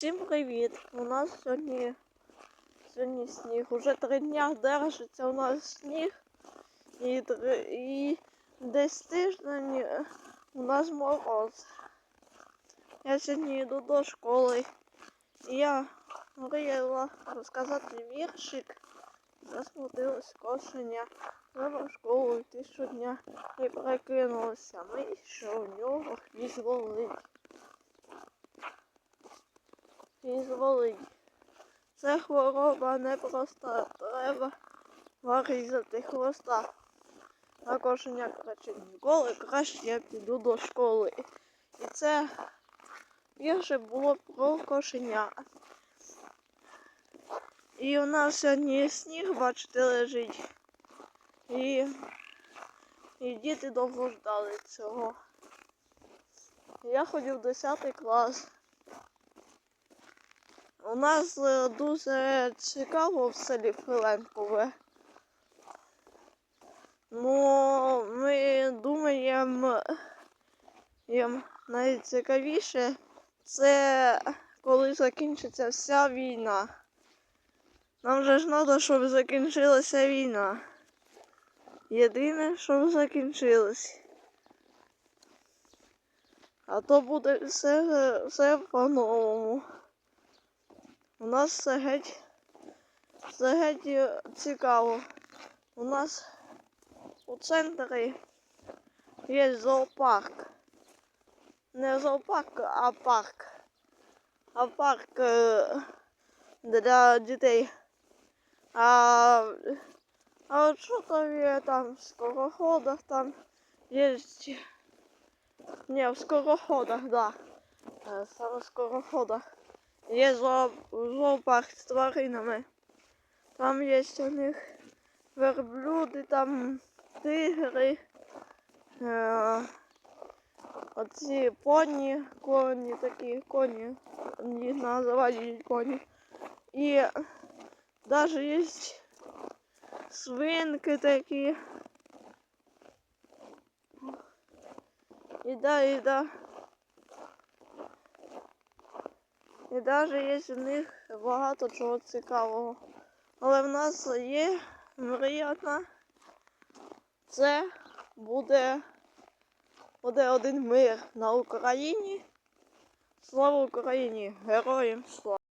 Всім привіт! У нас сьогодні, сьогодні сніг. Уже три дня держиться у нас сніг. І, і десь тиждень е, у нас мороз. Я сьогодні йду до школи. І я мріяла розказати віршик. Засмутилось кошеня. Треба в школу йти щодня. І перекинулася ми, що в нього хвіст Фізволить. Це хвороба непроста. Треба вирізати хвоста. А кошеня краще ніколи, краще я піду до школи. І це вірше було про кошеня. І у нас сьогодні сніг, бачите, лежить. І, і діти довго ждали цього. Я ходив в 10 клас. У нас е, дуже цікаво в селі Филенкове. Ну, ми думаємо, найцікавіше це коли закінчиться вся війна. Нам же ж треба, щоб закінчилася війна. Єдине, щоб закінчилось. А то буде все, все по-новому. У нас все геть, все геть е, цікаво. У нас у центрі є зоопарк. Не зоопарк, а парк. А парк е, для дітей. А, а от що там є там в скороходах там є. Не, в скороходах, да. Е, Саме в скороходах. Є зоо- зоопарк з тваринами. Там є у них верблюди, там тигри, е, оці поні, коні такі, коні, їх називають коні. І навіть є свинки такі. І да, і да. І навіть є в них багато чого цікавого. Але в нас є мрія. Це буде, буде один мир на Україні. Слава Україні! Героям слава!